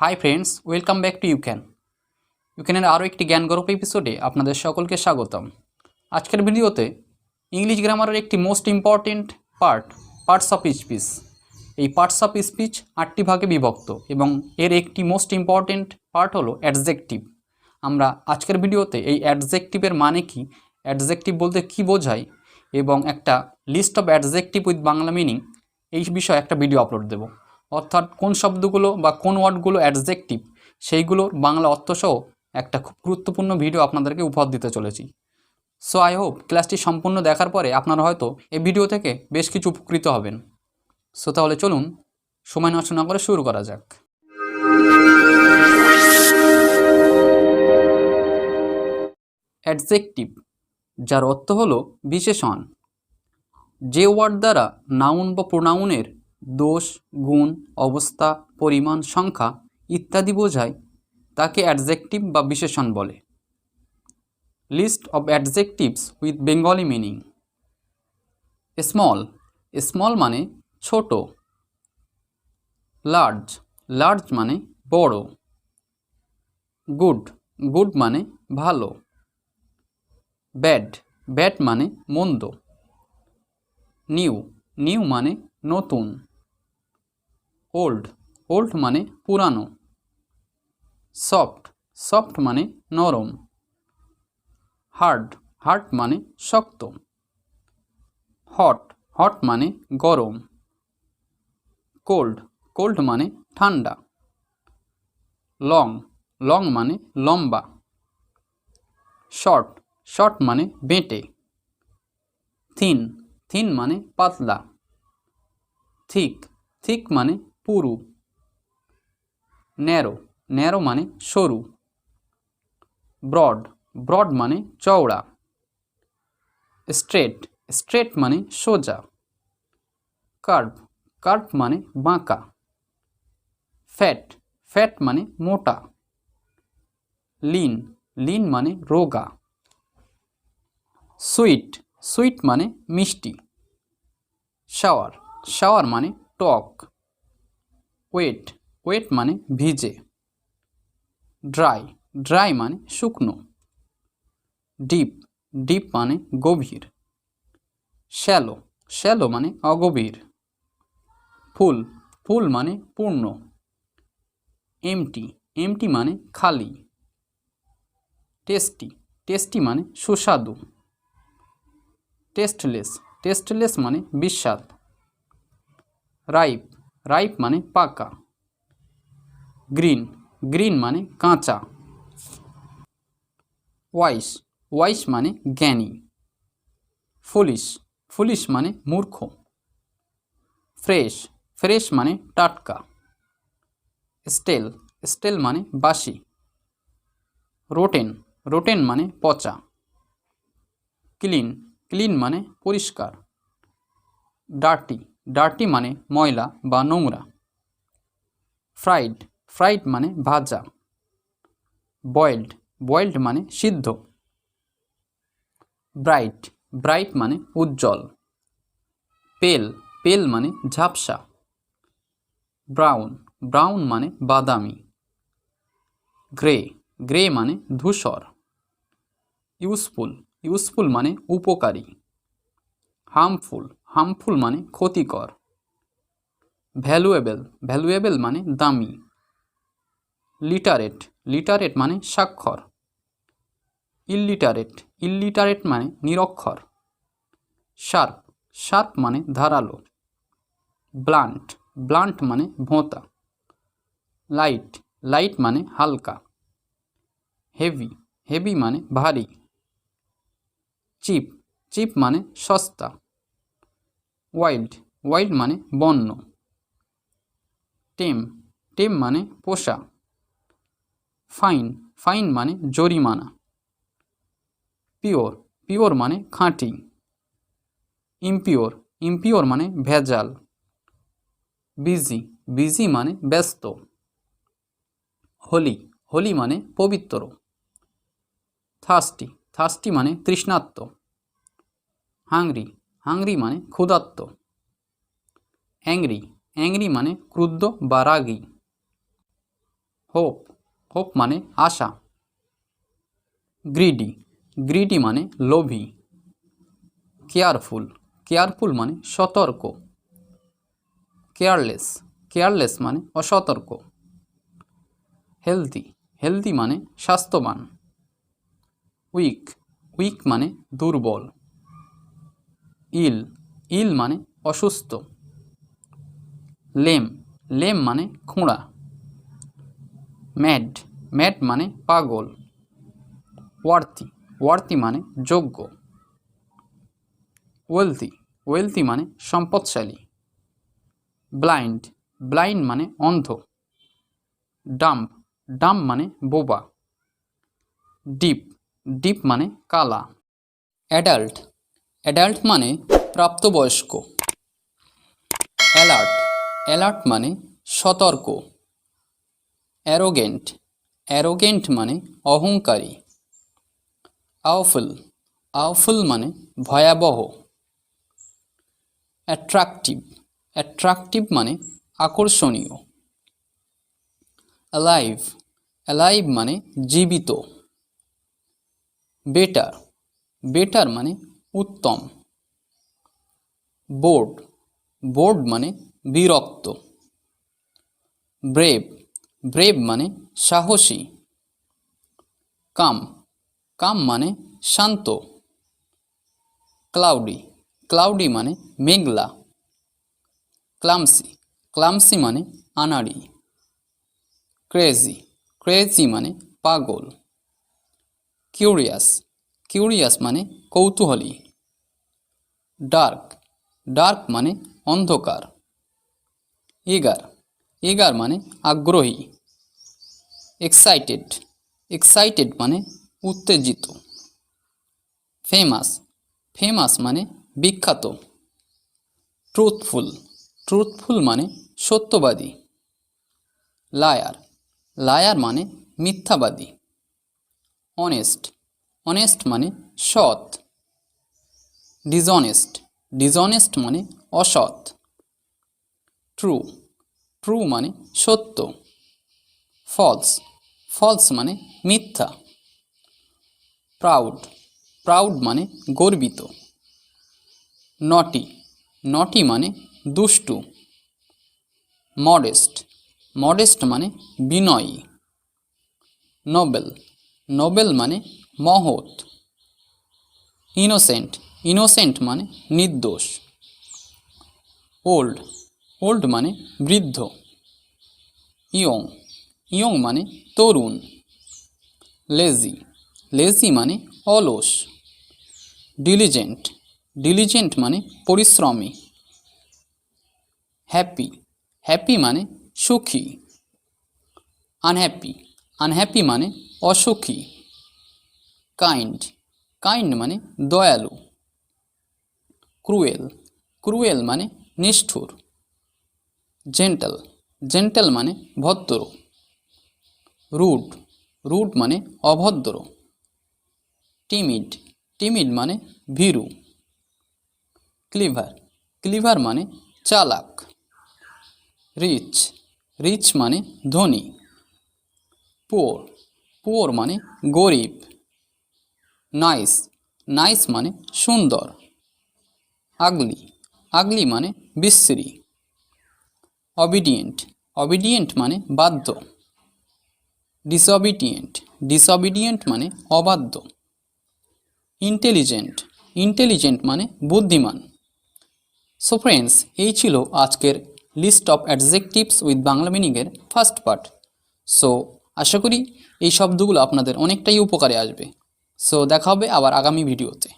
Hi friends welcome back to YouCan ইউক্যানের আরও একটি জ্ঞান এপিসোডে আপনাদের সকলকে স্বাগতম। আজকের ভিডিওতে ইংলিশ গ্রামারের একটি most important part parts of speech এই পার্টস অফ স্পিচ আটটি ভাগে বিভক্ত এবং এর একটি মোস্ট ইম্পর্টেন্ট পার্ট হলো অ্যাডজেক্টিভ আমরা আজকের ভিডিওতে এই অ্যাডজেক্টিভের মানে কি অ্যাডজেক্টিভ বলতে কি বোঝায় এবং একটা list of adjective with Bangla meaning এই বিষয়ে একটা ভিডিও আপলোড দেব। অর্থাৎ কোন শব্দগুলো বা কোন ওয়ার্ডগুলো অ্যাডজেক্টিভ সেইগুলোর বাংলা অর্থসহ একটা খুব গুরুত্বপূর্ণ ভিডিও আপনাদেরকে উপহার দিতে চলেছি। সো আই হোপ ক্লাসটি সম্পূর্ণ দেখার পরে আপনারা হয়তো এই ভিডিও থেকে বেশ কিছু উপকৃত হবেন। সো তাহলে চলুন, সময় নষ্ট না করে শুরু করা যাক। অ্যাডজেক্টিভ যার অর্থ হলো বিশেষণ। যে ওয়ার্ড দ্বারা নাউন বা প্রোনাউনের দোষ, গুণ, অবস্থা, পরিমাণ, সংখ্যা ইত্যাদি বোঝায় তাকে অ্যাডজেক্টিভ বা বিশেষণ বলে। List of adjectives with Bengali meaning small small মানে ছোট। লার্জ লার্জ মানে বড়। গুড গুড মানে ভালো। ব্যাড ব্যাড মানে মন্দ। নিউ নিউ মানে নতুন। ওল্ড ওল্ড মানে পুরানো সফট সফট মানে নরম হার্ড হার্ড মানে শক্ত হট হট মানে গরম কোল্ড কোল্ড মানে ঠান্ডা লং লং মানে লম্বা শর্ট শর্ট মানে বেঁটে থিন থিন মানে পাতলা থিক থিক মানে পুরু। ন্যারো। ন্যারো মানে সরু। ব্রড। ব্রড মানে চওড়া। স্ট্রেট। স্ট্রেট মানে সোজা। কার্ভ। কার্ভ মানে বাঁকা। ফ্যাট। ফ্যাট মানে মোটা। লিন। লিন মানে রোগা। সুইট। সুইট মানে মিষ্টি। শাওয়ার। শাওয়ার মানে টক। ওয়েট ওয়েট মানে ভিজে। ড্রাই ড্রাই মানে শুকনো। ডিপ ডিপ মানে গভীর। শ্যালো শ্যালো মানে অগভীর। ফুল ফুল মানে পূর্ণ। এমটি এমটি মানে খালি। টেস্টি টেস্টি মানে সুস্বাদু। টেস্টলেস টেস্টলেস মানে বিস্বাদ। রাইপ রাইপ মানে পাকা। গ্রিন গ্রিন মানে কাঁচা। ওয়াইস ওয়াইস মানে জ্ঞানী। ফুলিশ ফুলিশ মানে মূর্খ। ফ্রেশ ফ্রেশ মানে টাটকা। স্টেল স্টেল মানে বাসি। রোটেন রোটেন মানে পচা। ক্লিন ক্লিন মানে পরিষ্কার। ডার্টি ডার্টি মানে ময়লা বা নোংরা। ফ্রাইড ফ্রাইড মানে ভাজা। বয়েলড বয়েলড মানে সিদ্ধ। ব্রাইট ব্রাইট মানে উজ্জ্বল। পেল পেল মানে ঝাপসা। ব্রাউন ব্রাউন মানে বাদামি। গ্রে গ্রে মানে ধূসর। ইউজফুল ইউজফুল মানে উপকারী। হার্মফুল হার্মফুল মানে ক্ষতিকর। ভ্যালুয়েবল ভ্যালুয়েবল মানে দামি। লিটারেট লিটারেট মানে স্বাক্ষর। ইললিটারেট ইললিটারেট মানে নিরক্ষর। শার্প শার্প মানে ধারালো। ব্লান্ট ব্লান্ট মানে ভোঁতা। লাইট লাইট মানে হালকা। হেভি হেভি মানে ভারী। চিপ চিপ মানে সস্তা। ওয়াইল্ড ওয়াইল্ড মানে বন্য। টেম টেম মানে পোষা। ফাইন ফাইন মানে জরিমানা। পিওর পিওর মানে খাঁটি। ইমপিওর ইমপিওর মানে ভেজাল। বিজি বিজি মানে ব্যস্ত। হোলি হোলি মানে পবিত্র। থার্স্টি থার্স্টি মানে তৃষ্ণাত্ম হাংরি হাংরি মানে ক্ষুধাত্ম অ্যাংরি অ্যাংরি মানে ক্রুদ্ধ বা রাগী। হোপ হোপ মানে আশা। গ্রিডি গ্রিডি মানে লোভী। কেয়ারফুল কেয়ারফুল মানে সতর্ক। কেয়ারলেস কেয়ারলেস মানে অসতর্ক। হেলদি হেলদি মানে স্বাস্থ্যবান। উইক উইক মানে দুর্বল। ইল ইল মানে অসুস্থ। লেম লেম মানে খোঁড়া। ম্যাড ম্যাড মানে পাগল। ওয়ার্তি ওয়ার্তি মানে যোগ্য। ওয়েলথি ওয়েলথি মানে সম্পদশালী। ব্লাইন্ড ব্লাইন্ড মানে অন্ধ। ডাম্প ডাম্প মানে বোবা। ডিপ ডিপ মানে কালা। অ্যাডাল্ট অ্যাডাল্ট মানে প্রাপ্তবয়স্ক। অ্যালার্ট অ্যালার্ট মানে সতর্ক। অ্যারোগেন্ট অ্যারোগেন্ট মানে অহংকারী। আওফুল আওফুল মানে ভয়াবহ। অ্যাট্রাকটিভ অ্যাট্রাকটিভ মানে আকর্ষণীয়। অ্যালাইভ অ্যালাইভ মানে জীবিত। বেটার বেটার মানে উত্তম। বোর্ড। বোর্ড মানে বিরক্ত। ব্রেভ। ব্রেভ মানে সাহসী। কাম। কাম মানে শান্ত। ক্লাউডি। ক্লাউডি মানে মেঘলা। ক্লামসি। ক্লামসি মানে আনাড়ি। ক্রেজি। ক্রেজি মানে পাগল। কিউরিয়াস। কিউরিয়াস মানে কৌতূহলী। ডার্ক ডার্ক মানে অন্ধকার। এগার এগার মানে আগ্রহী। এক্সাইটেড এক্সাইটেড মানে উত্তেজিত। ফেমাস ফেমাস মানে বিখ্যাত। ট্রুথফুল ট্রুথফুল মানে সত্যবাদী। লায়ার লায়ার মানে মিথ্যাবাদী। অনেস্ট অনেস্ট মানে সৎ। ডিসঅনেস্ট ডিসঅনেস্ট মানে অসৎ। ট্রু ট্রু মানে সত্য। ফলস ফলস মানে মিথ্যা। প্রাউড প্রাউড মানে গর্বিত। নটি নটি মানে দুষ্টু। মডেস্ট মডেস্ট মানে বিনয়ী। নোবেল নোবেল মানে মহৎ। ইনোসেন্ট ইনোসেন্ট মানে নির্দোষ। ওল্ড ওল্ড মানে বৃদ্ধ। ইয়ং ইয়ং মানে তরুণ। লেজি লেজি মানে অলস। ডিলিজেন্ট ডিলিজেন্ট মানে পরিশ্রমী। হ্যাপি হ্যাপি মানে সুখী। আনহ্যাপি আনহ্যাপি মানে অসুখী। কাইন্ড কাইন্ড মানে দয়ালু ক্রুয়েল ক্রুয়েল মানে নিষ্ঠুর জেন্টাল জেন্টাল মানে ভদ্র রুড রুড মানে অভদ্র টিমিড টিমিড মানে ভীরু ক্লিভার ক্লিভার মানে চালাক রিচ রিচ মানে ধনী পোর পোর মানে গরিব নাইস নাইস মানে সুন্দর। আগলি আগলি মানে বিশ্রী। অবিডিয়েন্ট অবিডিয়েন্ট মানে বাধ্য। ডিসঅবিডিয়েন্ট ডিসঅবিডিয়েন্ট মানে অবাধ্য। ইন্টেলিজেন্ট ইন্টেলিজেন্ট মানে বুদ্ধিমান। সো ফ্রেন্ডস এই ছিল আজকের list of adjectives with Bangla মিনিংয়ের first part so আশা করি এই শব্দগুলো আপনাদের অনেকটাই উপকারে আসবে। সো দেখা হবে আবার আগামী ভিডিওতে